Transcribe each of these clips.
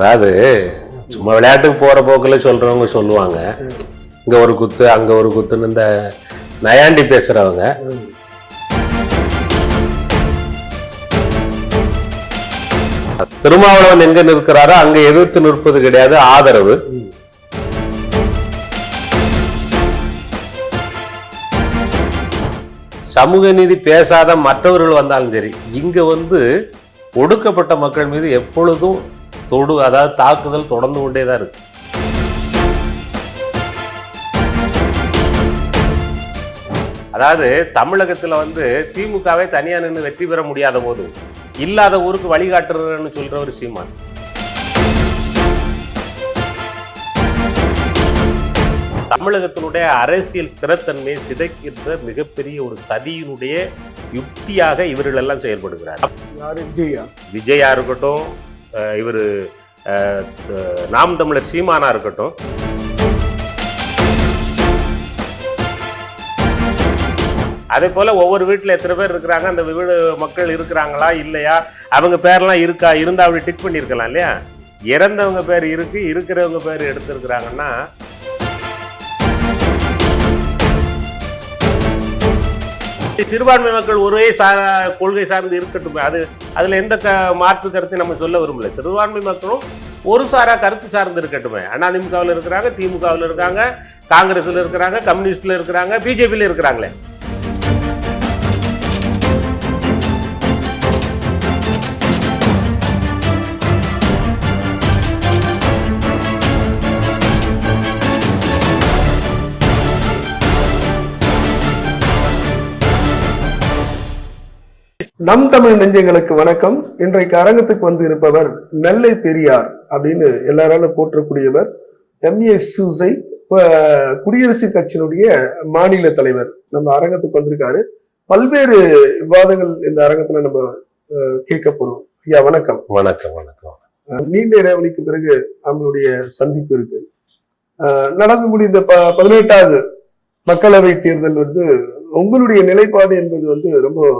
அதாவது சும்மா விளையாட்டுக்கு போற போக்குல சொல்றவங்க சொல்லுவாங்க. இங்க ஒரு குத்து அங்க ஒரு குத்துன்னு இந்த நயாண்டி பேசுறவங்க. திருமாவளவன் எங்க நிற்கிறாரோ அங்க எதிர்த்து நிற்பது கிடையாது ஆதரவு. சமூக நீதி பேசாத மற்றவர்கள் வந்தாலும் சரி இங்க வந்து ஒடுக்கப்பட்ட மக்கள் மீது எப்பொழுதும் தொடு அதாவது தாக்குதல் தொடர்ந்து கொண்டே தான் இருக்கு. அதாவது தமிழகத்துல வந்து திமுகவை தனியா நின்று வெற்றி பெற முடியாத போது இல்லாத ஊருக்கு வழிகாட்டுறன்னு சொல்ற ஒரு சீமான். தமிழகத்தினுடைய அரசியல் ஸ்திரத்தன்மையை சிதைக்கின்ற மிகப்பெரிய ஒரு சதியினுடைய யுக்தியாக இவர்கள் எல்லாம் செயல்படுகிறார் விஜயா இருக்கட்டும் இவர் நாம் தமிழர் சீமானா இருக்கட்டும். அதே போல ஒவ்வொரு வீட்டில் எத்தனை பேர் இருக்கிறாங்க? அந்த வீடு மக்கள் இருக்கிறாங்களா? இல்லையா? அவங்க பேர்லாம் இருக்கா? இருந்தா அப்படி டிக் பண்ணியிருக்கலாம் இல்லையா? இறந்தவங்க பேர் இருக்கு இருக்கிறவங்க பேர் எடுத்திருக்கிறாங்கன்னா சிறுபான்மை மக்கள் ஒரே சா கொள்கை சார்ந்து இருக்கட்டும் அது அதுல எந்த க மாற்று கருத்தையும் நம்ம சொல்ல விரும்பல. சிறுபான்மை மக்களும் ஒரு சாரா கருத்து சார்ந்து இருக்கட்டுமே. அதிமுகவில் இருக்கிறாங்க திமுகவில் இருக்காங்க காங்கிரஸ்ல இருக்கிறாங்க கம்யூனிஸ்ட்ல இருக்கிறாங்க பிஜேபியில் இருக்கிறாங்களே. நம் தமிழ் நெஞ்சங்களுக்கு வணக்கம். இன்றைக்கு அரங்கத்துக்கு வந்து இருப்பவர் நெல்லை பெரியார் அப்படின்னு எல்லாராலும் போற்றக்கூடியவர் எம்ஏ சூசை குடியரசுக் கட்சியினுடைய மாநில தலைவர். நம்ம அரங்கத்துக்கு வந்திருக்காரு. பல்வேறு விவாதங்கள் இந்த அரங்கத்துல நம்ம கேட்க போறோம். ஐயா வணக்கம். வணக்கம் வணக்கம். நீண்ட இடைவெளிக்கு பிறகு நம்மளுடைய சந்திப்பு இருக்கு. நடந்து முடிந்த ப பதினெட்டாவது மக்களவை தேர்தல் வந்து உங்களுடைய நிலைப்பாடு என்பது வந்து ரொம்ப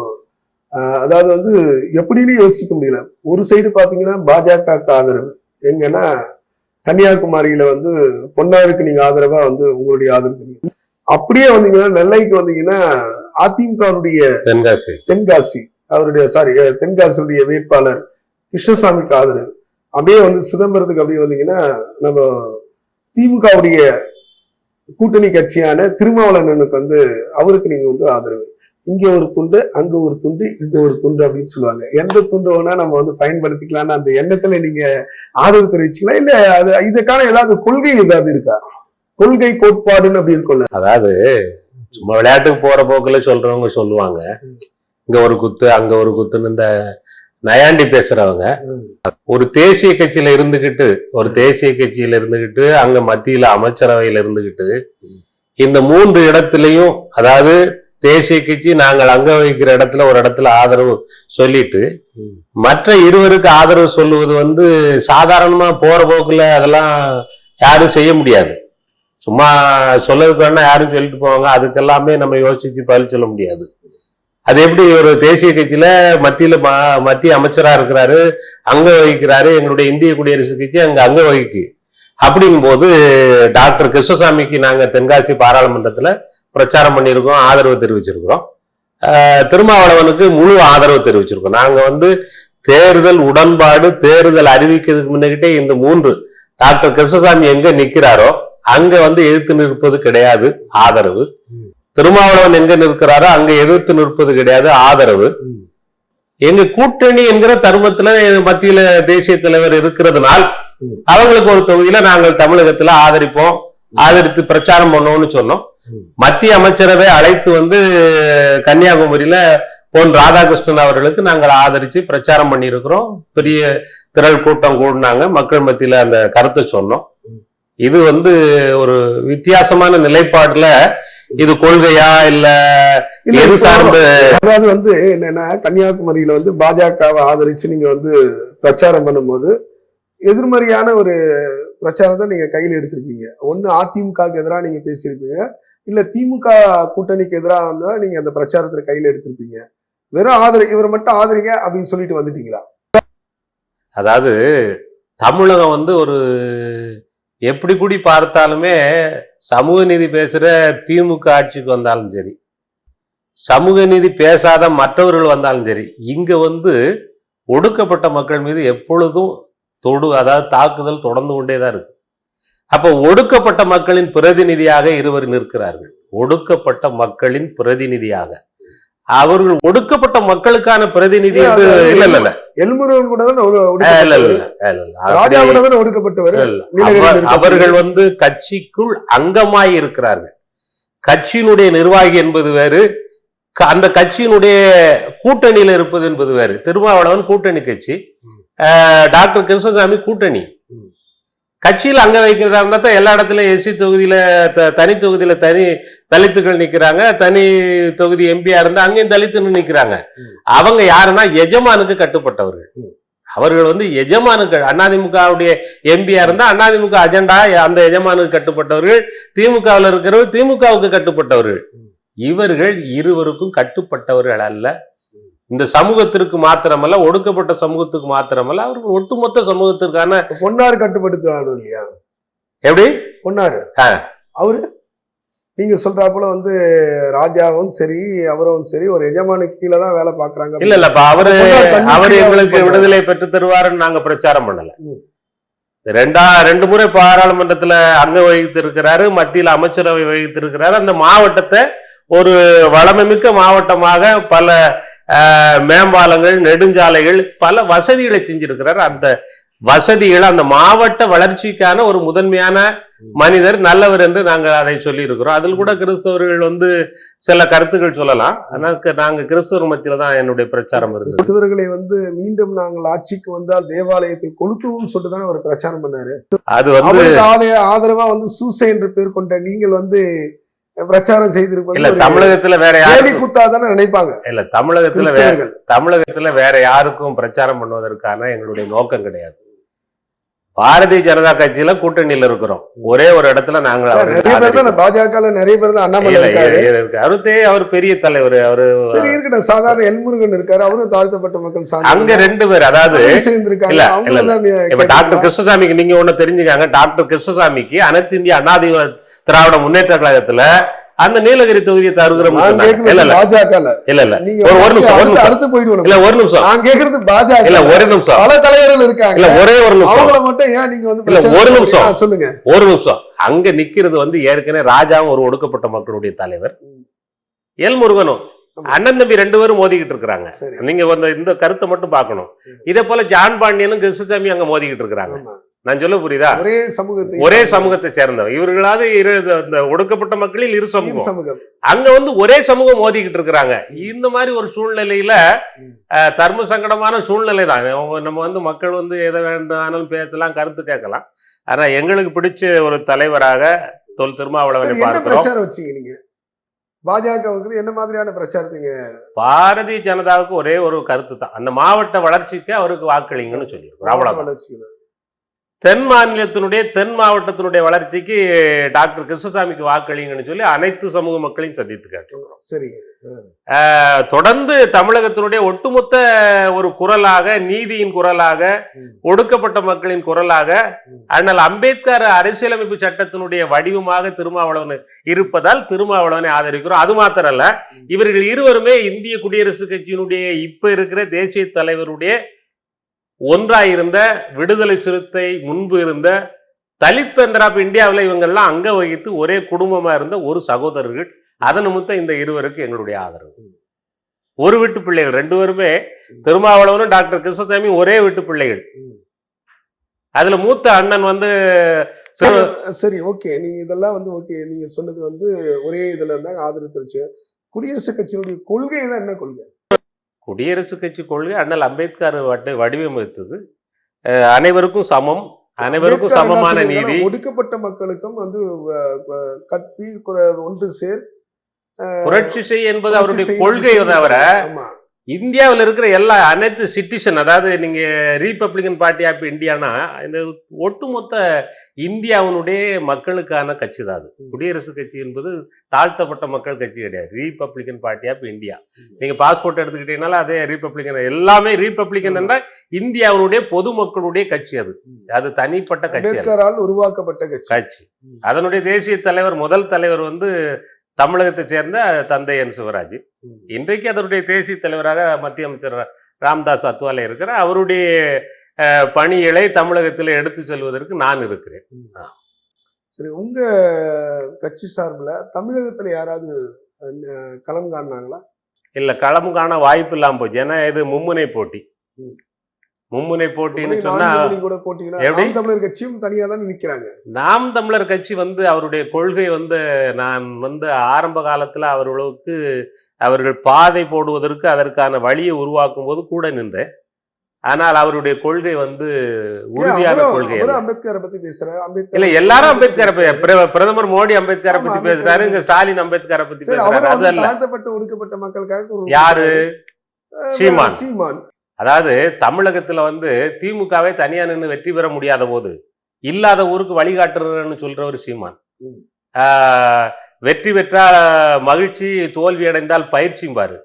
அதாவது வந்து எப்படின்னு யோசிக்க முடியல. ஒரு சைடு பாத்தீங்கன்னா பாஜக ஆதரவு. எங்கன்னா கன்னியாகுமரியில வந்து பொன்னாருக்கு நீங்க ஆதரவா வந்து உங்களுடைய ஆதரவு. அப்படியே வந்தீங்கன்னா நெல்லைக்கு வந்தீங்கன்னா அதிமுகவுடைய தென்காசி. தென்காசி அவருடைய சாரி தென்காசியுடைய வேட்பாளர் கிருஷ்ணசாமிக்கு ஆதரவு. அப்படியே வந்து சிதம்பரத்துக்கு அப்படியே வந்தீங்கன்னா நம்ம திமுகவுடைய கூட்டணி கட்சியான திருமாவளவனுக்கு வந்து அவருக்கு நீங்க வந்து ஆதரவு. இங்க ஒரு துண்டு அங்க ஒரு துண்டு இங்க ஒரு துண்டு அப்படின்னு சொல்லுவாங்க. எந்த துண்டு வேணா நம்ம வந்து பயன்படுத்திக்கலாம்னு அந்த எண்ணத்துல நீங்க ஆதரவு தெரிவிச்சீங்களா? இல்ல அது இதுக்கான ஏதாவது கொள்கை ஏதாவது இருக்கா? கொள்கை கோட்பாடுன்னு அப்படி இருக்கும்ல அதாவது சும்மா விளையாட்டுக்கு போற போக்குல சொல்றவங்க சொல்லுவாங்க. இங்க ஒரு குத்து அங்க ஒரு குத்துன்னு இந்த நயாண்டி பேசுறவங்க. ஒரு தேசிய கட்சியில இருந்துகிட்டு ஒரு தேசிய கட்சியில இருந்துகிட்டு அங்க மத்தியில அமைச்சரவையில இருந்துகிட்டு இந்த மூன்று இடத்துலயும் அதாவது தேசிய கட்சி நாங்கள் அங்க வைக்கிற இடத்துல ஒரு இடத்துல ஆதரவு சொல்லிட்டு மற்ற இருவருக்கு ஆதரவு சொல்லுவது வந்து சாதாரணமா போற போக்குல அதெல்லாம் யாரும் செய்ய முடியாது. சும்மா சொல்லதுக்கு வேணா யாரும் சொல்லிட்டு போவாங்க. அதுக்கெல்லாமே நம்ம யோசிச்சு பதில் சொல்ல முடியாது. அது எப்படி ஒரு தேசிய கட்சியில மத்தியில ம- மத்திய அமைச்சரா இருக்கிறாரு அங்க வகிக்கிறாரு எங்களுடைய இந்திய குடியரசு கட்சி அங்க அங்க வகிக்கு. அப்படிங்கும்போது டாக்டர் கிருஷ்ணசாமிக்கு நாங்க தென்காசி பாராளுமன்றத்துல பிரச்சாரம் பண்ணியிருக்கோம் ஆதரவு தெரிவிச்சிருக்கிறோம் திருமாவளவனுக்கு முழு ஆதரவு தெரிவிச்சிருக்கோம் நாங்க வந்து தேர்தல் உடன்பாடு தேர்தல் அறிவிக்கிறதுக்கு முன்னகிட்டே இந்த மூன்று டாக்டர் கிருஷ்ணசாமி எங்க நிக்கிறாரோ அங்க வந்து எதிர்த்து நிற்பது கிடையாது ஆதரவு. திருமாவளவன் எங்க நிற்கிறாரோ அங்க எதிர்த்து நிற்பது கிடையாது ஆதரவு. எங்க கூட்டணி என்கிற தருமத்துல மத்தியில தேசிய தலைவர் இருக்கிறதுனால். அவங்களுக்கு ஒரு தொகுதியில நாங்கள் தமிழகத்துல ஆதரிப்போம் ஆதரித்து பிரச்சாரம் பண்ணோம்னு சொன்னோம். மத்திய அமைச்சரவை அழைத்து வந்து கன்னியாகுமரியில பொன் ராதாகிருஷ்ணன் அவர்களுக்கு நாங்கள் ஆதரிச்சு பிரச்சாரம் பண்ணியிருக்கிறோம். பெரிய திரள் கூட்டம் கூடினாங்க. மக்கள் மத்தியில அந்த கருத்தை சொன்னோம். இது வந்து ஒரு வித்தியாசமான நிலைப்பாடுல இது கொள்கையா இல்ல எது சார்ந்த? அதாவது வந்து என்னன்னா கன்னியாகுமரியில வந்து பாஜகவை ஆதரிச்சு நீங்க வந்து பிரச்சாரம் பண்ணும்போது எதிர்மறையான ஒரு பிரச்சாரத்தை நீங்க கையில எடுத்திருப்பீங்க. ஒண்ணு அதிமுகவுக்கு எதிராக நீங்க பேசியிருப்பீங்க. இல்ல திமுக கூட்டணிக்கு எதிராக இருந்தா நீங்க அந்த பிரச்சாரத்துல கையில எடுத்திருப்பீங்க. வெறும் ஆதரி இவரை மட்டும் ஆதரிங்க அப்படின்னு சொல்லிட்டு வந்துட்டீங்களா? அதாவது தமிழகம் வந்து ஒரு எப்படி கூடி பார்த்தாலுமே சமூக நீதி பேசுற திமுக ஆட்சிக்கு வந்தாலும் சரி சமூக நீதி பேசாத மற்றவர்கள் வந்தாலும் சரி இங்க வந்து ஒடுக்கப்பட்ட மக்கள் மீது எப்பொழுதும் தொடு அதாவது தாக்குதல் தொடர்ந்து கொண்டே தான் இருக்கு. அப்போ ஒடுக்கப்பட்ட மக்களின் பிரதிநிதியாக இருவர் நிற்கிறார்கள். ஒடுக்கப்பட்ட மக்களின் பிரதிநிதியாக. அவர்கள் ஒடுக்கப்பட்ட மக்களுக்கான பிரதிநிதி இல்ல எல்முருகன் கூட தானே ஒடுக்கப்பட்டவர்? அவர்கள் வந்து கட்சிக்குள் அங்கமாய் இருக்கிறார்கள். கட்சியினுடைய நிர்வாகி என்பது வேறு அந்த கட்சியினுடைய கூட்டணியில இருப்பது என்பது வேறு. திருமாவளவன் கூட்டணி கட்சி டாக்டர் கிருஷ்ணசாமி கூட்டணி. கட்சியில் அங்க வைக்கிறதா இருந்தா தான் எல்லா இடத்துலயும் எஸ்சி தொகுதியில த- தனி தொகுதியில தனி தலித்துகள் நிக்கிறாங்க. தனி தொகுதி எம்பியா இருந்தா அங்கேயும் தலித்துன்னு நிக்கிறாங்க. அவங்க யாருன்னா எஜமானுக்கு கட்டுப்பட்டவர்கள். அவர்கள் வந்து எஜமானுக்கள். அதிமுகவுடைய எம்பியா இருந்தா அதிமுக அஜெண்டா அந்த எஜமானுக்கு கட்டுப்பட்டவர்கள். திமுகவில் இருக்கிறவர் திமுகவுக்கு கட்டுப்பட்டவர்கள். இவர்கள் இருவருக்கும் கட்டுப்பட்டவர்கள் அல்ல. இந்த சமூகத்திற்கு மாத்திரமல்ல ஒடுக்கப்பட்ட சமூகத்துக்கு மாத்திரமல்ல அவர்கள் ஒட்டுமொத்த சமூகத்திற்கான பொன்னார் கட்டுப்படுத்துவாரு இல்லையா எப்படி பொன்னாரு. அவரு நீங்க சொல்றாப்புல வந்து ராஜாவும் சரி அவரும் சரி ஒரு எஜமானுக்கு கீழே தான் வேலை பாக்குறாங்க இல்ல இல்லப்பா அவரு அவர் எங்களுக்கு. விடுதலை பெற்று தருவாருன்னு நாங்க பிரச்சாரம் பண்ணல. ரெண்டா ரெண்டு முறை பாராளுமன்றத்துல அங்க வகித்து இருக்கிறாரு மத்தியில அமைச்சரவை வகித்து இருக்கிறாரு அந்த மாவட்டத்தை ஒரு வளமைமிக்க மாவட்டமாக பல மேம்பாலங்கள் நெடுஞ்சாலைகள் பல வசதிகளை செஞ்சிருக்கிறார். அந்த வசதிகள் அந்த மாவட்ட வளர்ச்சிக்கான ஒரு முதன்மையான மனிதர் நல்லவர் என்று நாங்கள் அதை சொல்லி இருக்கிறோம் அதில் கூட கிறிஸ்தவர்கள் வந்து சில கருத்துக்கள் சொல்லலாம். ஆனால் க- நாங்க கிறிஸ்தவர் மத்தியில தான் என்னுடைய பிரச்சாரம் இருந்தது. சிவர்களை வந்து மீண்டும் நாங்கள் ஆட்சிக்கு வந்தால் தேவாலயத்தை கொளுத்துவோம் சொல்லிட்டு தானே அவர் பிரச்சாரம் பண்ணாரு. அது வந்து ஆதரவா வந்து சூசை என்று பேர் கொண்ட நீங்கள் வந்து பிரச்சாரம் செய்திருப்பது தமிழகத்துல வேற கேலி யாருக்கும் கூத்தா தானே நினைப்பாங்க. இல்ல தமிழகத்துல வேற தமிழகத்துல வேற யாருக்கும் பிரச்சாரம் பண்ணுவதற்கான எங்களுடைய நோக்கம் கிடையாது. பாரதிய ஜனதா கட்சியில கூட்டணியில இருக்கிறோம். ஒரே ஒரு இடத்துல நாங்கள் அவரை நிறைய பேர் தான் பாஜக நிறைய பேர் தான் அண்ணாமலை இருக்காரு. இருக்கு. அவரு பெரிய தலைவர் அவரு சரி இருக்கட்டும். சாதாரண எல்முருகன் இருக்காரு. அவரும் தாழ்த்தப்பட்ட மக்கள் அங்க ரெண்டு பேர் அதாவது சேர்ந்திருக்காங்க. டாக்டர் கிருஷ்ணசாமிக்கு நீங்க ஒண்ணு தெரிஞ்சுக்காங்க. டாக்டர் கிருஷ்ணசாமிக்கு அனைத்து இந்திய அண்ணா திமுக திராவிட முன்னேற்ற கழகத்துல அந்த நீலகிரி தொகுதியை தருகிற நான் இல்ல ஒரு- ஒரு நிமிஷம், அடுத்து போயிடுவோம் இல்ல ஒரு நிமிஷம். நான் கேக்குறது பாஜக இல்ல ஒரு நிமிஷம். பல தலைவர்கள் இருக்காங்க. இல்ல ஒரே ஒரு நிமிஷம். அவங்கள மட்டும் ஏன் நீங்க வந்து இல்ல, பிரச்சாரம் ஒரு? நிமிஷம். சொல்லுங்க. ஒரு நிமிஷம். அங்க நிக்கிறது வந்து ஏற்கனவே ராஜாவும் ஒரு ஒடுக்கப்பட்ட மக்களுடைய தலைவர். எல் முருகனும். அண்ணன் தம்பி ரெண்டு பேரும் மோதிக்கிட்டு இருக்கிறாங்க. நீங்க வந்து இந்த கருத்தை மட்டும் பார்க்கணும். இதே போல ஜான் பாண்டியனும் கிருஷ்ணசாமி அங்க மோதிக்கிட்டு இருக்கிறாங்க. ஆமா. நான் சொல்ல புரியுதா? ஒரே சமூகத்தை ஒரே சமூகத்தை சேர்ந்தவங்க இவர்களாவது இரு இந்த ஒடுக்கப்பட்ட மக்களில் இரு சமூகம். சமூகம். அங்க வந்து ஒரே சமூகம் மோதிக்கிட்டு இருக்கிறாங்க. இந்த மாதிரி ஒரு சூழ்நிலையில தர்ம சங்கடமான சூழ்நிலை தான். நம்ம வந்து மக்கள் வந்து எதை வேண்டாலும் பேசலாம் கருத்து கேட்கலாம். ஆனா எங்களுக்கு பிடிச்ச ஒரு தலைவராக தொல் திருமாவளவனை பார்க்கிறோம். பிரச்சாரம் வச்சீங்க நீங்க? பாஜகவுக்கு என்ன மாதிரியான பிரச்சாரத்தீங்க பாரதிய ஜனதாவுக்கு ஒரே ஒரு கருத்து தான். அந்த மாவட்ட வளர்ச்சிக்கு அவருக்கு வாக்களிங்கன்னு சொல்லியிருக்கோம். அவ்வளவுதான். வளர்ச்சிக்கு தான். தென் மாநிலத்தினுடைய தென் மாவட்டத்தினுடைய வளர்ச்சிக்கு டாக்டர் கிருஷ்ணசாமிக்கு வாக்களிங்கன்னு சொல்லி அனைத்து சமூக மக்களையும் சந்தித்து கேட்டிருக்கிறோம் சரிங்க ஆஹ் தொடர்ந்து தமிழகத்தினுடைய ஒட்டுமொத்த ஒரு குரலாக நீதியின் குரலாக. ஒடுக்கப்பட்ட மக்களின் குரலாக. ஆனால் அம்பேத்கர் அரசியலமைப்பு சட்டத்தினுடைய வடிவமாக திருமாவளவன் இருப்பதால் திருமாவளவனை ஆதரிக்கிறோம் அது மாத்திரல்ல ம். இவர்கள் இருவருமே இந்திய குடியரசுக் கட்சியினுடைய இப்ப இருக்கிற தேசிய தலைவருடைய ஒன்றாயிருந்த விடுதலை சிறுத்தை முன்பு இருந்த தலித் பெந்தராப் இந்தியாவில் இவங்கெல்லாம் அங்க வகித்து ஒரே குடும்பமா இருந்த ஒரு சகோதரர்கள். அதன் நிமித்தம் இந்த இருவருக்கு எங்களுடைய ஆதரவு. ஒரு வீட்டு பிள்ளைகள் ரெண்டு பேருமே திருமாவளவனும் டாக்டர் கிருஷ்ணசாமி ஒரே வீட்டு பிள்ளைகள். அதுல மூத்த அண்ணன் வந்து சரி, ஓகே. நீங்க இதெல்லாம் வந்து ஓகே நீங்க சொன்னது வந்து ஒரே இதுல இருந்தாங்க ஆதரித்துருச்சு குடியரசுக் கட்சியினுடைய கொள்கை தான் என்ன கொள்கை? குடியரசுக் கட்சி கொள்கை அண்ணல் அம்பேத்கர் வடிவமைத்தது. அனைவருக்கும் சமம். அனைவருக்கும் சமமான நீதி. ஒடுக்கப்பட்ட மக்களுக்கும் வந்து கற்பி குற- ஒன்று சேர் புரட்சி செய் என்பது அவருடைய கொள்கை தவிர இந்தியாவில் இருக்கிற எல்லா அனைத்து சிட்டிசன் அதாவது நீங்க ரீபப்ளிகன் பார்ட்டி ஆஃப் இந்தியானா இந்த ஒட்டுமொத்த இந்தியாவினுடைய மக்களுக்கான கட்சி தான் அது. குடியரசு கட்சி என்பது தாழ்த்தப்பட்ட மக்கள் கட்சி கிடையாது. ரீபப்ளிகன் பார்ட்டி ஆஃப் இந்தியா நீங்க பாஸ்போர்ட் எடுத்துக்கிட்டீங்கனால அதே ரீபப்ளிகன் எல்லாமே ரீபப்ளிகன். என்றால் இந்தியாவினுடைய பொதுமக்களுடைய கட்சி அது. அது தனிப்பட்ட கட்சி உருவாக்கப்பட்ட கட்சி. அதனுடைய தேசிய தலைவர் முதல் தலைவர் வந்து தமிழகத்தை சேர்ந்த தந்தை என் சிவராஜ். இன்றைக்கு அதனுடைய தேசிய தலைவராக மத்திய அமைச்சர் ராம்தாஸ் அத்வாலே இருக்கிறார். அவருடைய பணிகளை தமிழகத்தில் எடுத்து செல்வதற்கு நான் இருக்கிறேன். சரி உங்க கட்சி சார்புல தமிழகத்துல யாராவது களம் காணினாங்களா? இல்ல களம் காண வாய்ப்பு இல்லாம போச்சு. ஏன்னா இது மும்முனை போட்டி. மும்முனை போட்டின்னு சொன்னா கூட? நாம் தமிழர் கட்சியும் தனியா தான் நிக்கிறாங்க. நாம் தமிழர் கட்சி வந்து அவருடைய கொள்கை வந்து நான் வந்து ஆரம்ப காலத்துல அவர்களுக்கு அவர்கள் பாதை போடுவதற்கு அதற்கான வழியை உருவாக்கும் போது கூட நின்றேன். ஆனால் அவருடைய கொள்கை வந்து உறுதியான கொள்கை. அம்பேத்கரை பத்தி பேசுறாரு. இல்ல எல்லாரும் அம்பேத்கரை பிரதமர் மோடி அம்பேத்கரை பத்தி பேசுறாரு இங்க ஸ்டாலின் அம்பேத்கரை பத்தி பேசுறாரு ஒடுக்கப்பட்ட மக்களுக்காக யாரு? சீமான். சீமான். அதாவது தமிழகத்துல வந்து திமுகவை தனியா நின்று வெற்றி பெற முடியாத போது இல்லாத ஊருக்கு வழிகாட்டுறன்னு சொல்ற ஒரு சீமான் வெற்றி பெற்றால் மகிழ்ச்சி தோல்வி அடைந்தால் பயிற்சியும் பாரு.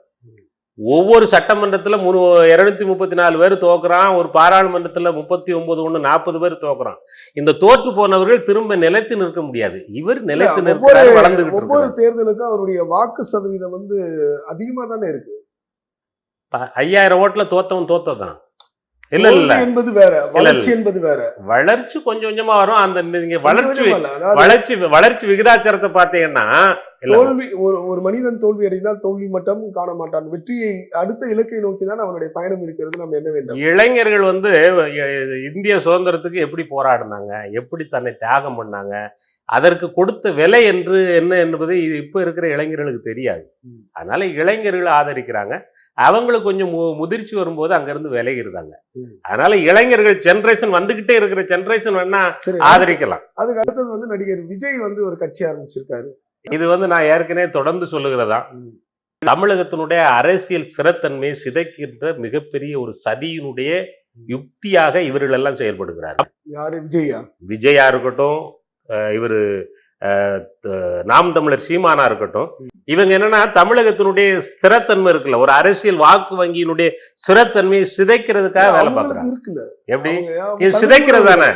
ஒவ்வொரு சட்டமன்றத்துல முனு இருநூத்தி முப்பத்தி நாலு பேர் தோக்குறான் ஒரு பாராளுமன்றத்துல முப்பத்தி ஒன்பது ஒண்ணு நாற்பது பேர் தோக்குறான் இந்த தோற்று போனவர்கள் திரும்ப நிலைத்து நிற்க முடியாது. இவர் நிலைத்து நிற்கிறார் ஒவ்வொரு. தேர்தலுக்கும் அவருடைய வாக்கு சதவீதம் வந்து அதிகமா தானே இருக்கு. ஐயாயிரம் ஓட்டுல தோத்தவன் தோத்ததான். இல்ல இல்ல. என்பது வேற வளர்ச்சி என்பது வேற. வளர்ச்சி கொஞ்சம் கொஞ்சமா வரும். அந்த நீங்க வளர்ச்சி வளர்ச்சி வளர்ச்சி விகிதாச்சாரத்தை பார்த்தீங்கன்னா இல்ல, தோல்வி ஒரு ஒரு மனிதன் தோல்வி அடைந்தால் தோல்வி மட்டும் காண மாட்டான். வெற்றியை அடுத்த இலக்கை நோக்கி தான் அவனுடைய பயணம் இருக்கிறது. நம்ம என்ன வேண்டும்? இளைஞர்கள் வந்து இந்திய சுதந்திரத்துக்கு எப்படி போராடினாங்க? எப்படி தன்னை தியாகம் பண்ணாங்க? அதற்கு கொடுத்த விலை என்று என்ன என்பது இப்ப இருக்கிற இளைஞர்களுக்கு தெரியாது. அதனால இளைஞர்கள் ஆதரிக்கிறாங்க. அவங்களுக்கு கொஞ்சம் மு- முதிர்ச்சி வரும்போது அங்கிருந்து விலகிருந்தாங்க. அதனால இளைஞர்கள் ஜென்ரேஷன் வந்துகிட்டே இருக்கிற ஜென்ரேஷன் வேணா ஆதரிக்கலாம். அதுக்கு அடுத்தது வந்து நடிகர் விஜய் வந்து ஒரு கட்சி ஆரம்பிச்சிருக்காரு. இது வந்து நான் ஏற்கனவே தொடர்ந்து சொல்லுகிறதா? தமிழகத்தினுடைய அரசியல் ஸ்திரத்தன்மையை சிதைக்கின்ற மிகப்பெரிய ஒரு சதியினுடைய யுக்தியாக இவர்கள் எல்லாம் செயல்படுகிறார் யாரு? விஜயா? விஜயா இருக்கட்டும் இவரு நாம் தமிழர் சீமானா இருக்கட்டும் இவங்க என்னன்னா தமிழகத்தினுடைய ஸ்திரத்தன்மை இருக்குல்ல. ஒரு அரசியல் வாக்கு வங்கியினுடைய ஸ்திரத்தன்மையை சிதைக்கிறதுக்காக வேலை பார்க்கறாங்க. இருக்குல்ல. எப்படி? சிதைக்கிறது தானே.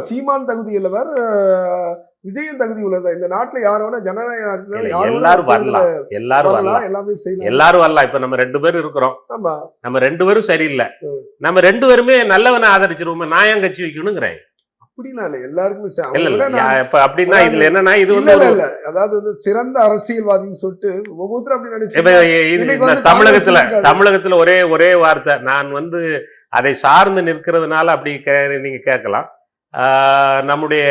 சீமான் தகுதி உள்ளவர் அஹ், விஜயன் தகுதி உள்ளதா இந்த நாட்டுல யார வேணா ஜனநாயக நாட்டுல எல்லாரும் வரலாம். எல்லாரும் வரலாம் எல்லாமே செய்யலாம். எல்லாரும் வரலாம். இப்ப நம்ம ரெண்டு பேரும் இருக்கிறோம். ஆமா. நம்ம ரெண்டு பேரும் சரியில்லை. நம்ம ரெண்டு பேருமே நல்லவனை ஆதரிச்சிருவோமே. நான் ஏன் கட்சி வைக்கணுங்கிறேன் அப்படிலாம் இல்ல எல்லாருக்குமே அப்படின்னா இதுல என்னன்னா இது இல்ல இல்ல அதாவது வந்து சிறந்த அரசியல்வாதின்னு சொல்லிட்டு ஒவ்வொருத்தரும் அப்படி நினைச்சு தமிழகத்துல. தமிழகத்துல ஒரே ஒரே வார்த்தை நான் வந்து அதை சார்ந்து நிற்கிறதுனால அப்படி நீங்க கேட்கலாம். நம்முடைய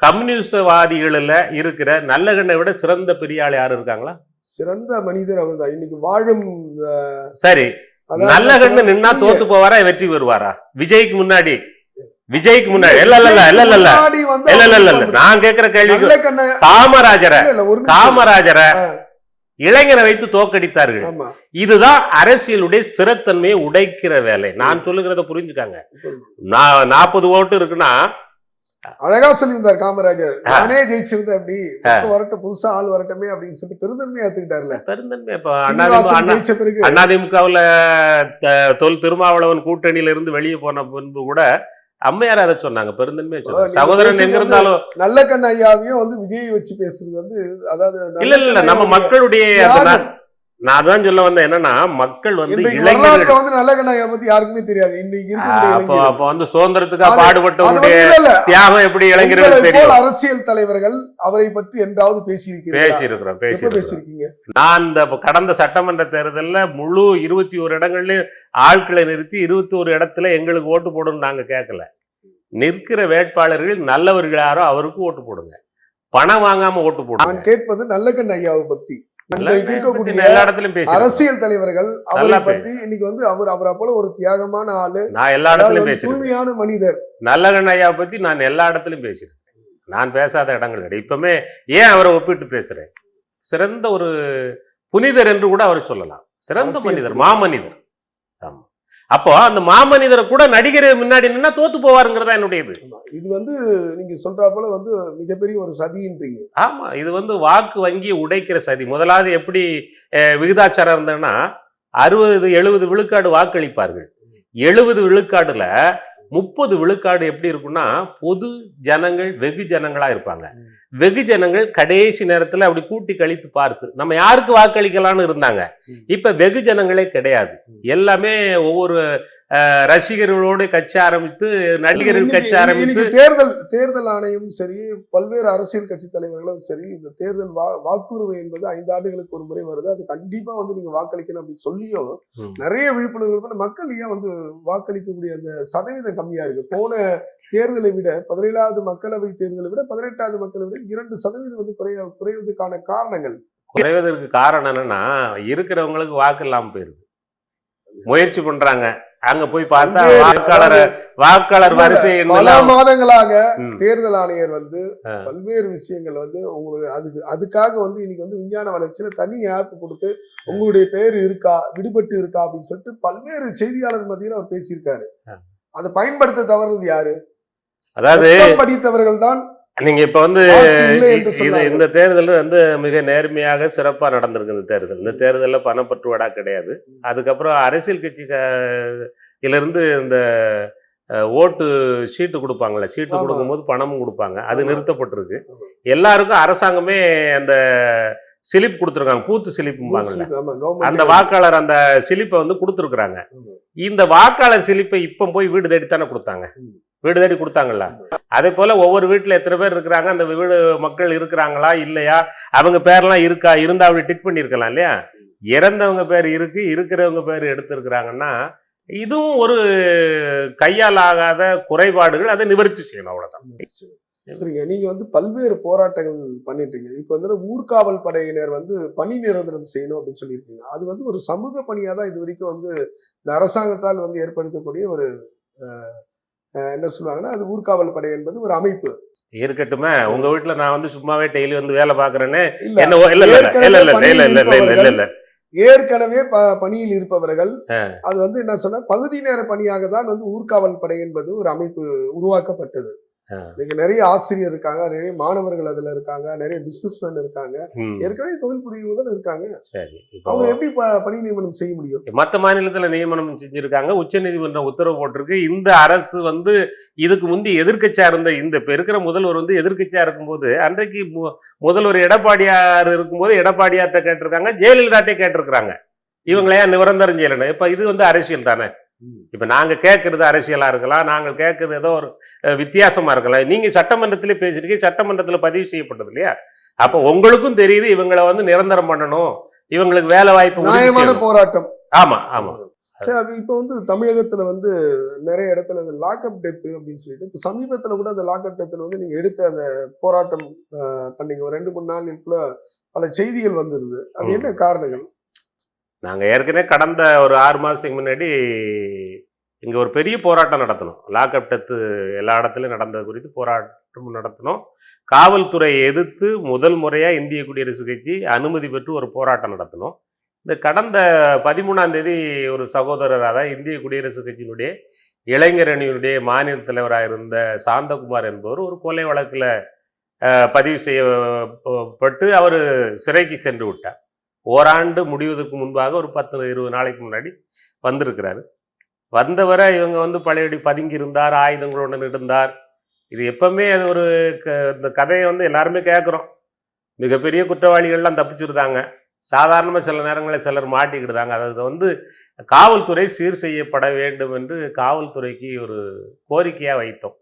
கம்யூனிஸ்டவாதிகளில் இருக்கிற நல்லகண்ணை விட சிறந்த பெரிய ஆள் யாரும் இருக்காங்களா? சிறந்த மனிதர் அவர்தான். இன்னைக்கு வாழும் சரி அதாவது நல்லகண்ணு நின்னா தோத்து போவாரா வெற்றி பெறுவாரா? விஜய்க்கு முன்னாடி. விஜய்க்கு முன்னாடி. இல்ல இல்ல இல்ல இல்ல இல்ல. இல்ல இல்ல நான் கேள்விக்கு காமராஜரை. காமராஜரை இளைஞரை வைத்து தோக்கடித்தார்கள் இதுதான் அரசியலுடைய ஸ்திரத்தன்மையை உடைக்கிற வேலை. நான் சொல்லுகிறத புரிஞ்சுக்காங்க. நான் நாற்பது ஓட்டு இருக்குன்னா அழகா சொல்லியிருந்தார் காமராஜர். நானே ஜெயிச்சிருந்தேன் அப்படி. வரட்டும் புதுசா ஆள் வரட்டுமே அப்படின்னு சொல்லிட்டு பெருந்தன்மையா ஏத்துக்கிட்டாருல. பெருந்தன்மை. தொல் திருமாவளவன் கூட்டணியில இருந்து வெளியே போன பின்பு கூட அம்மையார் அதை சொன்னாங்க பெருந்தன்மையா சொன்னாங்க. சகோதரன் பேசுறது எங்க இருந்தாலும் நல்ல கண் ஐயாவையும் வந்து விஜய் வச்சு பேசுறது வந்து அதாவது இல்ல இல்ல நம்ம மக்களுடைய நான் நான் அதான் சொல்ல வந்தேன் என்னன்னா மக்கள் வந்து இளைஞர்கள் வந்து நல்ல கண் ஐயா பத்தி யாருக்குமே தெரியாது. இன்னைக்கு அப்போ இளைஞர்கள். அப்போ வந்து சுதந்திரத்துக்காக பாடுபட்டவருடைய தியாகம் எப்படி போல் தெரியும்? அரசியல் தலைவர்கள் அவரை பற்றி என்றாவது பேசியிருக்கிறீர்களா? பேசி இருக்கிறோம் எப்ப பேசி பேசியிருக்கீங்க? நான் இந்த கடந்த சட்டமன்ற தேர்தல்ல முழு இருபத்தி ஒரு இடங்கள்லயும் ஆட்களை நிறுத்தி இருபத்தி ஒரு இடத்துல எங்களுக்கு ஓட்டு போடணும்னு நாங்க கேட்கல நிற்கிற வேட்பாளர்கள் நல்லவர்கள் யாரோ அவருக்கு ஓட்டு போடுங்க. பணம் வாங்காம ஓட்டு நான் போடுங்க கேட்பது நல்ல கண் ஐயாவை பத்தி. இன்றைக்கு இருக்கக்கூடிய அரசியல் தலைவர்கள் அவரை பத்தி இன்னைக்கு வந்து அவர் அவரை போல ஒரு தியாகமான ஆளு நான் எல்லா இடத்துலயும் தூய்மையான மனிதர். நல்லகண்ண ஐயா பத்தி நான் எல்லா இடத்துலயும் பேசியிருக்கேன் நான் பேசாத இடங்கள் கிடையாது. இப்பவுமே ஏன் அவரை ஒப்பிட்டு பேசுறேன்? சிறந்த ஒரு புனிதர் என்று கூட அவர் சொல்லலாம். சிறந்த மனிதர். மாமனிதர். ஆமா. அப்போ அந்த மாமனிதரை கூட நடிகர் முன்னாடி நின்னா தோத்து போவாருங்கிறதா என்னுடைய இது வந்து நீங்க சொல்றா போல வந்து மிகப்பெரிய ஒரு சதின்றீங்க. ஆமா இது வந்து வாக்கு வங்கியை உடைக்கிற சதி. முதலாவது எப்படி விகிதாச்சாரம் இருந்ததுன்னா அறுபது எழுபது விழுக்காடு வாக்களிப்பார்கள். எழுபது விழுக்காடுல முப்பது விழுக்காடு எப்படி இருக்கும்னா பொது ஜனங்கள் வெகு ஜனங்களா இருப்பாங்க. வெகு ஜனங்கள் கடைசி நேரத்துல அப்படி கூட்டி கழித்து பார்த்து நம்ம யாருக்கு வாக்களிக்கலாம்னு இருந்தாங்க. இப்ப வெகு ஜனங்களே கிடையாது. எல்லாமே ஒவ்வொரு ரசிகர்களோடு கட்சி ஆரம்பித்து நடிகர்கள் கட்சி ஆரம்பித்து தேர்தல் தேர்தல் ஆணையம் சரி பல்வேறு அரசியல் கட்சி தலைவர்களும் சரி இந்த தேர்தல் வா வாக்குரிமை என்பது ஐந்து ஆண்டுகளுக்கு ஒரு முறை வருது. அது கண்டிப்பா வந்து நீங்க வாக்களிக்கணும் அப்படின்னு சொல்லியும். நிறைய விழிப்புணர்வு பண்ண மக்கள் ஏன் வந்து வாக்களிக்கக்கூடிய அந்த சதவீதம் கம்மியா இருக்கு? போன தேர்தலை விட பதினேழாவது மக்களவை தேர்தலை விட பதினெட்டாவது மக்களை விட இரண்டு சதவீதம் வந்து குறைய குறைவதற்கான காரணங்கள். குறைவதற்கு காரணம் என்னன்னா இருக்கிறவங்களுக்கு வாக்கு இல்லாம போயிருது. முயற்சி பண்றாங்க. அங்க போய் பார்த்தா வாக்காளர் வாக்காளர் வரிசை பல மாதங்களாக. தேர்தல் ஆணையர் வந்து. பல்வேறு விஷயங்கள் வந்து உங்களுக்கு அதுக்கு அதுக்காக வந்து இன்னைக்கு வந்து விஞ்ஞான வளர்ச்சியில தனி ஆப் கொடுத்து உங்களுடைய பேர் இருக்கா விடுபட்டு இருக்கா அப்படின்னு சொல்லிட்டு பல்வேறு செய்தியாளர் மத்தியில அவர் பேசியிருக்காரு. அதை பயன்படுத்த தவறுனது யாரு அதாவது படித்தவர்கள் தான் நீங்க இப்ப வந்து. இந்த தேர்தல் வந்து மிக நேர்மையாக சிறப்பா நடந்திருக்கு இந்த தேர்தல் இந்த தேர்தலில் பணப்பற்றுவாடா கிடையாது அதுக்கப்புறம் அரசியல் கட்சி இருந்து இந்த ஓட்டு சீட்டு கொடுப்பாங்கல்ல சீட்டு. கொடுக்கும்போது பணமும் கொடுப்பாங்க அது. நிறுத்தப்பட்டிருக்கு. எல்லாருக்கும் அரசாங்கமே அந்த சிலிப் கொடுத்துருக்காங்க பூத்து சிலிப்பும்பாங்கல்ல. அந்த வாக்காளர் அந்த சிலிப்பை வந்து கொடுத்துருக்குறாங்க. இந்த வாக்காளர் சிலிப்பை இப்போ போய் வீடு தேடி தானே கொடுத்தாங்க. வீடு தேடி கொடுத்தாங்கல்ல. அதே போல ஒவ்வொரு வீட்டுல எத்தனை பேர் இருக்கிறாங்க அந்த வீடு மக்கள் இருக்கிறாங்களா இல்லையா? அவங்க பேர்லாம் இருக்கா? இருந்தா அப்படி டிக் பண்ணியிருக்கலாம் இல்லையா? இறந்தவங்க பேர் இருக்கு இருக்கிறவங்க பேர் எடுத்திருக்கிறாங்கன்னா இதுவும் ஒரு கையால் ஆகாத குறைபாடுகள் அதை நிவர்த்தி செய்யணும் அவ்வளவுதான். சரிங்க. நீங்க வந்து பல்வேறு போராட்டங்கள் பண்ணிட்டீங்க. இப்போ வந்து ஊர்காவல் படையினர் வந்து பணி நிரந்தரம் செய்யணும் அப்படின்னு சொல்லியிருக்கீங்க. அது வந்து ஒரு சமூக பணியா தான் இது வரைக்கும் வந்து இந்த அரசாங்கத்தால் வந்து ஏற்படுத்தக்கூடிய ஒரு என்ன சொல்லுவாங்கன்னா அது ஊர்காவல் படை என்பது ஒரு அமைப்பு. இருக்கட்டுமே. உங்க வீட்டுல நான் வந்து சும்மாவே டெய்லி வந்து வேலை பாக்குறேன்னு ஏற்கனவே பணியில் இருப்பவர்கள். அது வந்து என்ன சொன்னா பகுதி நேர பணியாக தான் வந்து ஊர்காவல் படை என்பது ஒரு அமைப்பு உருவாக்கப்பட்டது. இன்னைக்கு நிறைய ஆசிரியர் இருக்காங்க நிறைய மாணவர்கள் அதுல இருக்காங்க நிறைய பிசினஸ்மேன் இருக்காங்க. ம், ஏற்கனவே தொழில் புரியுவதில் இருக்காங்க. அவங்க எப்படி பணி நியமனம் செய்ய முடியும்? மற்ற மாநிலத்துல நியமனம் செஞ்சிருக்காங்க உச்சநீதிமன்றம் உத்தரவு போட்டிருக்கு. இந்த அரசு வந்து இதுக்கு முந்தி எதிர்க்கட்சியா இருந்த இந்த இப்ப இருக்கிற முதல்வர் வந்து எதிர்க்கட்சியா இருக்கும்போது அன்றைக்கு முதல்வர் எடப்பாடியார் இருக்கும்போது எடப்பாடியார்ட்ட கேட்டிருக்காங்க ஜெயலலிதாட்டே கேட்டிருக்காங்க இவங்களையா நிரந்தரம் செய்யலன்னு? இப்ப இது வந்து அரசியல் தானே? இப்ப நாங்க கேட்கறது அரசியலா இருக்கலாம் நாங்கள் கேட்கறது ஏதோ ஒரு வித்தியாசமா இருக்கலாம். நீங்க சட்டமன்றத்திலே பேசிருக்கீங்க சட்டமன்றத்துல பதிவு செய்யப்பட்டது இல்லையா? அப்ப உங்களுக்கும் தெரியுது இவங்களை வந்து நிரந்தரம் பண்ணணும். இவங்களுக்கு வேலை வாய்ப்பு நியாயமான. போராட்டம். ஆமா ஆமா. சரி அப்ப இப்ப வந்து தமிழகத்துல வந்து நிறைய இடத்துல இந்த லாக்அப் டெத் அப்படின்னு சொல்லிட்டு இப்ப சமீபத்துல கூட அந்த லாக்அப் டெத்ல வந்து நீங்க எடுத்த அந்த போராட்டம் பண்ணீங்க ஒரு ரெண்டு மூணு நாளுக்குள்ள பல செய்திகள் வந்துருது. அது. என்ன காரணங்கள்? நாங்கள் ஏற்கனவே கடந்த ஒரு ஆறு மாதத்துக்கு முன்னாடி இங்கே ஒரு பெரிய போராட்டம் நடத்தணும். லாக்அப் டெத்து எல்லா இடத்துலையும் நடந்தது குறித்து போராட்டம் நடத்தினோம் காவல்துறையை எதிர்த்து முதல் முறையாக இந்திய குடியரசு கட்சி அனுமதி பெற்று ஒரு போராட்டம் நடத்தினோம் இந்த கடந்த பதிமூணாம் தேதி ஒரு சகோதரர் அதாவது இந்திய குடியரசு கட்சியினுடைய இளைஞர் அணியினுடைய மாநில தலைவராக இருந்த சாந்தகுமார் என்பவர் ஒரு கொலை வழக்கில் பதிவு செய்யப்பட்டு அவர் சிறைக்கு சென்று விட்டார். ஓராண்டு முடிவதற்கு முன்பாக ஒரு பத்து இருபது நாளைக்கு முன்னாடி வந்திருக்கிறாரு. வந்தவரை இவங்க வந்து பழையபடி பதுங்கி இருந்தார் ஆயுதங்களுடன் இருந்தார். இது எப்பவுமே அது ஒரு க- இந்த கதையை வந்து எல்லாருமே கேட்குறோம் மிகப்பெரிய குற்றவாளிகள்லாம் தப்பிச்சிருந்தாங்க. சாதாரணமாக சில நேரங்களில் சிலர் மாட்டிக்கிடுதாங்க. அதை வந்து காவல்துறை சீர் செய்யப்பட வேண்டும் என்று காவல்துறைக்கு ஒரு கோரிக்கையாக வைத்தோம்.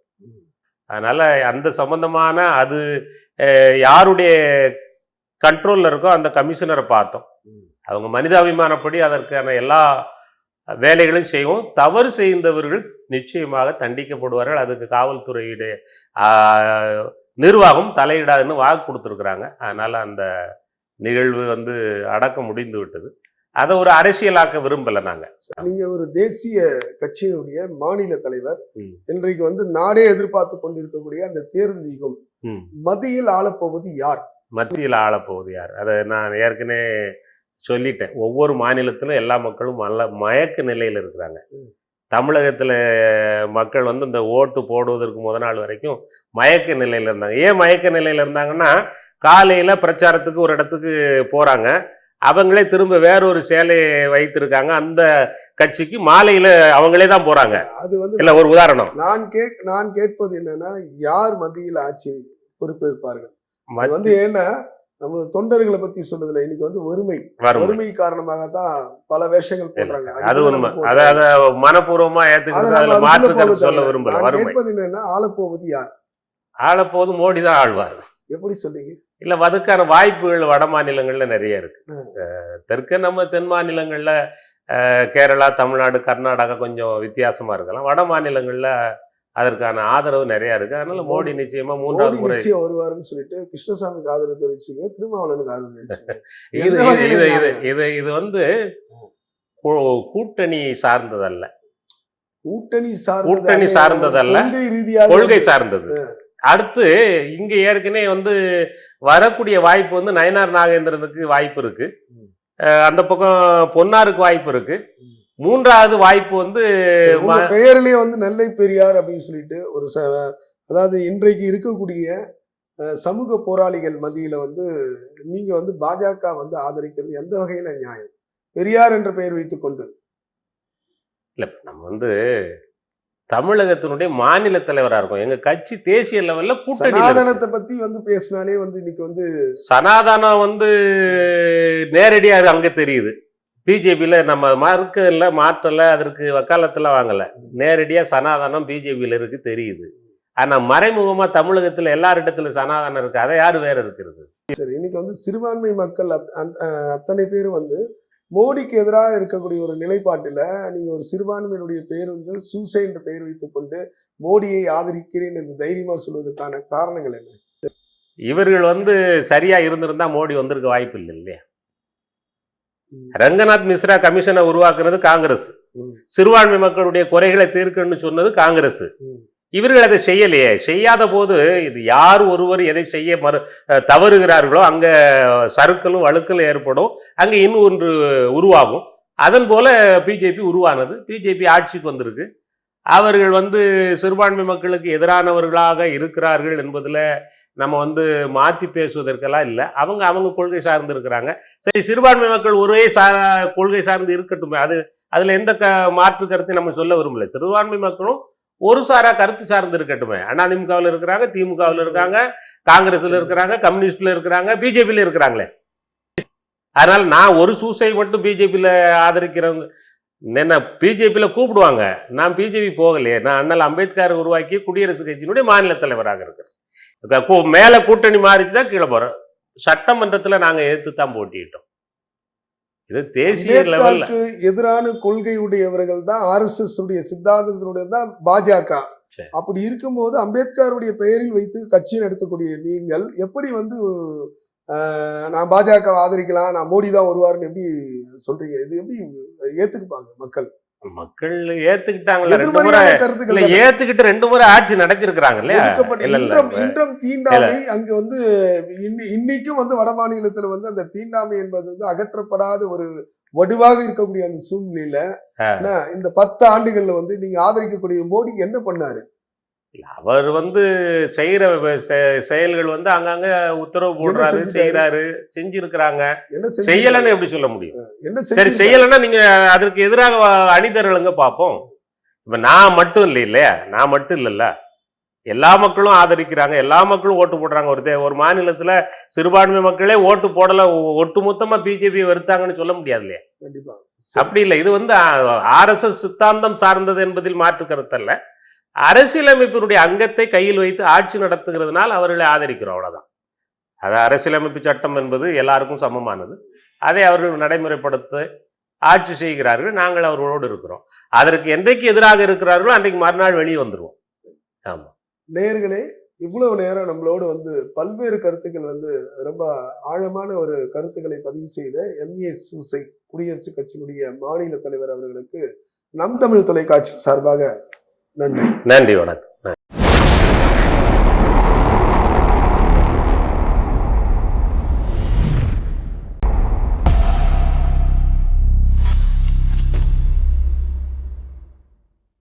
அதனால அந்த சம்பந்தமான அது யாருடைய கண்ட்ரோல்ல இருக்கோ அந்த கமிஷனரை பார்த்தோம். அவங்க மனிதாபிமானப்படி அதற்கான எல்லா வேலைகளையும் செய்வோம். தவறு செய்தவர்கள் நிச்சயமாக தண்டிக்கப்படுவார்கள். அதுக்கு காவல்துறையுடைய நிர்வாகம் தலையிடாதுன்னு வாக்கு கொடுத்துருக்குறாங்க. அதனால அந்த நிகழ்வு வந்து அடக்க முடிந்து விட்டது. அதை ஒரு அரசியலாக்க விரும்பலை நாங்கள் நீங்க ஒரு தேசிய கட்சியினுடைய மாநில தலைவர். இன்றைக்கு வந்து நாடே எதிர்பார்த்து கொண்டிருக்கக்கூடிய அந்த தேர்தல் யுகம் ம். மத்தியில் ஆளப்போவது யார்? மத்தியில் ஆளப்போகுது யார்? அதை நான் ஏற்கனவே சொல்லிட்டேன். ஒவ்வொரு மாநிலத்திலும் எல்லா மக்களும் நல்ல மயக்க நிலையில் இருக்கிறாங்க. தமிழகத்தில் மக்கள் வந்து இந்த ஓட்டு போடுவதற்கு முத நாள் வரைக்கும் மயக்க நிலையில் இருந்தாங்க. ஏன் மயக்க நிலையில் இருந்தாங்கன்னா காலையில் பிரச்சாரத்துக்கு ஒரு இடத்துக்கு போகிறாங்க அவங்களே திரும்ப வேறொரு சேலையை வைத்திருக்காங்க. அந்த கட்சிக்கு மாலையில் அவங்களே தான் போகிறாங்க அது வந்து இல்லை ஒரு உதாரணம். நான் கேக் நான் கேட்பது என்னன்னா யார் மத்தியில் ஆட்சி பொறுப்பேற்பார்கள்? அது வந்து ஏன்னா நம்ம தொண்டர்களை பத்தி சொல்றதுல இன்னைக்கு வந்து வறுமை. வறுமை. காரணமாக தான் பல வேஷங்கள் போடுறாங்க. அது உண்மை மனப்பூர்வமா ஏத்துக்கிறது கருத்து சொல்ல. விரும்பல. கேட்பது என்னன்னா ஆளப்போவது யார்? ஆளப்போது மோடி தான் ஆழ்வார். எப்படி சொல்றீங்க? இல்ல அதுக்கான வாய்ப்புகள் வட மாநிலங்கள்ல நிறைய இருக்கு. தெற்கு நம்ம தென் மாநிலங்கள்ல கேரளா தமிழ்நாடு கர்நாடகா கொஞ்சம் வித்தியாசமா இருக்கலாம். வட மாநிலங்கள்ல அதற்கான ஆதரவு நிறைய இருக்கு. அதனால மோடி நிச்சயமா மூன்றாவது முறை நிச்சயம் வருவாருன்னு சொல்லிட்டு கிருஷ்ணசாமிக்கு ஆதரவு தெரிவிச்சுங்க திருமாவளவனுக்கு ஆதரவு இது இது இது இது? இது வந்து கூட்டணி சார்ந்ததல்ல. கூட்டணி சார்ந்தது கூட்டணி சார்ந்ததல்ல. கொள்கை சார்ந்தது. அடுத்து இங்க ஏற்கனவே வந்து வரக்கூடிய வாய்ப்பு வந்து நயனார் நாகேந்திரனுக்கு வாய்ப்பு இருக்கு. அந்த பக்கம் பொன்னாருக்கு வாய்ப்பு இருக்கு. மூன்றாவது வாய்ப்பு வந்து பெயரிலேயே வந்து நெல்லை பெரியார் அப்படின்னு சொல்லிட்டு ஒரு அதாவது இன்றைக்கு இருக்கக்கூடிய சமூக போராளிகள் மத்தியில வந்து நீங்க வந்து பாஜக வந்து ஆதரிக்கிறது எந்த வகையில நியாயம்? பெரியார் என்ற பெயர் வைத்துக் கொண்டு. இல்ல நம்ம வந்து தமிழகத்தினுடைய மாநில தலைவரா இருக்கும். எங்க கட்சி தேசிய லெவல்ல கூட்டணி சனாதனத்தை பத்தி வந்து பேசினாலே வந்து இன்னைக்கு வந்து சனாதனம் வந்து நேரடியா அங்க தெரியுது. பிஜேபியில நம்ம மறுக்கல மாற்றல அதற்கு வக்காலத்துல வாங்கல. நேரடியா சனாதனம் பிஜேபியில இருக்கு தெரியுது. ஆனா மறைமுகமா தமிழகத்துல எல்லாரிடத்துல சனாதனம் இருக்கு. அதை யாரு வேற இருக்கிறது? சரி இன்னைக்கு வந்து சிறுபான்மை மக்கள் அத்தனை பேரும் வந்து மோடிக்கு எதிராக இருக்கக்கூடிய ஒரு நிலைப்பாட்டுல நீங்க ஒரு சிறுபான்மையினுடைய பெயர் வந்து சூசை என்ற பெயர் வைத்துக் கொண்டு மோடியை ஆதரிக்கிறேன் என்று தைரியமா சொல்வதற்கான காரணங்கள் என்ன? இவர்கள் வந்து சரியா இருந்திருந்தா மோடி வந்திருக்க வாய்ப்பு இல்லை இல்லையா. ரங்கநாத் மிஸ்ரா கமிஷனை உருவாக்குனது காங்கிரஸ். சிறுபான்மை மக்களுடைய குறைகளை தீர்க்கணும்னு சொன்னது காங்கிரஸ். இவர்கள் அதை செய்யலையே. செய்யாத போது இது யார் ஒருவர் எதை செய்ய மறு தவறுகிறார்களோ அங்க சறுக்கலும் வழுக்கலும் ஏற்படும். அங்க இன்னும் ஒன்று உருவாகும். அதன் போல பிஜேபி உருவானது. பிஜேபி ஆட்சிக்கு வந்திருக்கு. அவர்கள் வந்து சிறுபான்மை மக்களுக்கு எதிரானவர்களாக இருக்கிறார்கள் என்பதுல நம்ம வந்து மாற்றி பேசுவதற்கெல்லாம் இல்லை. அவங்க அவங்க கொள்கை சார்ந்து இருக்கிறாங்க. சரி சிறுபான்மை மக்கள் ஒரே சா கொள்கை சார்ந்து இருக்கட்டுமே. அது அதுல எந்த க மாற்று கருத்தையும் நம்ம சொல்ல விரும்பல. சிறுபான்மை மக்களும் ஒரு சாரா கருத்து சார்ந்து இருக்கட்டுமே. அதிமுகவில் இருக்கிறாங்க திமுகவில் இருக்காங்க காங்கிரஸ்ல இருக்கிறாங்க கம்யூனிஸ்ட்ல இருக்கிறாங்க பிஜேபியில் இருக்கிறாங்களே. அதனால நான் ஒரு சூசை மட்டும் பிஜேபியில ஆதரிக்கிறவங்க என்ன பிஜேபியில கூப்பிடுவாங்க. நான் பிஜேபி போகலையே. நான் அண்ணல் அம்பேத்கர் உருவாக்கி குடியரசு கட்சியினுடைய மாநில தலைவராக இருக்கிறேன். மேல கூட்டணி மாறிச்சு தான் கீழே போறோம். சட்டமன்றத்துல நாங்க எதிர்த்து தான் போட்டிட்டோம் இது தேசிய அம்பேத்கருக்கு எதிரான கொள்கை உடையவர்கள் தான் ஆர்எஸ்எஸ் உடைய சித்தாந்தத்தினுடைய தான் பாஜக. அப்படி இருக்கும்போது அம்பேத்கருடைய பெயரில் வைத்து கட்சி நடத்தக்கூடிய நீங்கள் எப்படி வந்து ஆஹ், நான் பாஜக ஆதரிக்கலாம் நான் மோடி தான் வருவாருன்னு எப்படி சொல்றீங்க? இது எப்படி ஏத்துக்குப்பாங்க மக்கள்? மக்கள் தானே. ஏத்துக்கிட்டு ரெண்டு முறை ஆட்சி நடத்திருக்கிறாங்க இன்றம் தீண்டாமை அங்க வந்து இன்னி- இன்னைக்கும் வந்து வட மாநிலத்துல வந்து அந்த தீண்டாமை என்பது வந்து அகற்றப்படாத ஒரு வடுவாக இருக்கக்கூடிய அந்த சூழ்நிலையில இந்த பத்து ஆண்டுகள்ல வந்து நீங்க ஆதரிக்கக்கூடிய மோடி என்ன பண்ணாரு? அவர் வந்து செய்யற செயல்கள் வந்து அங்கங்க உத்தரவு போடுறாரு? செய்யறாரு செஞ்சிருக்கிறாங்க. செய்யலன்னு எப்படி சொல்ல முடியும்? சரி செய்யலைன்னா நீங்க அதற்கு எதிராக அணிதரலுங்க பார்ப்போம். இப்ப நான் மட்டும் இல்லை இல்லையா? நான் மட்டும் இல்லைல்ல. எல்லா மக்களும் ஆதரிக்கிறாங்க. எல்லா மக்களும் ஓட்டு போடுறாங்க. ஒரு ஒரு மாநிலத்துல சிறுபான்மை மக்களே ஓட்டு போடல ஒட்டுமொத்தமா பிஜேபி வெறுத்தாங்கன்னு சொல்ல முடியாது இல்லையா? அப்படி இல்லை. இது வந்து ஆர்எஸ்எஸ் சித்தாந்தம் சார்ந்தது என்பதில் மாற்று கருத்தல்ல அரசியலமைப்பினுடைய அங்கத்தை கையில் வைத்து ஆட்சி நடத்துகிறதுனால் அவர்களை ஆதரிக்கிறோம் அவ்வளோதான் அது அரசியலமைப்பு சட்டம் என்பது எல்லாருக்கும் சமமானது. அதை அவர்கள் நடைமுறைப்படுத்த ஆட்சி செய்கிறார்கள். நாங்கள் அவர்களோடு இருக்கிறோம். அதற்கு என்றைக்கு எதிராக இருக்கிறார்களோ அன்றைக்கு மறுநாள் வெளியே வந்துருவோம். ஆமாம் நேர்களே இவ்வளவு நேரம் நம்மளோடு வந்து பல்வேறு கருத்துக்கள் வந்து ரொம்ப ஆழமான ஒரு கருத்துக்களை பதிவு செய்த எம்ஏ சூசை குடியரசுக் கட்சியினுடைய மாநில தலைவர் அவர்களுக்கு நம் தமிழ் தொலைக்காட்சி சார்பாக நன்றி நன்றி வணக்கம்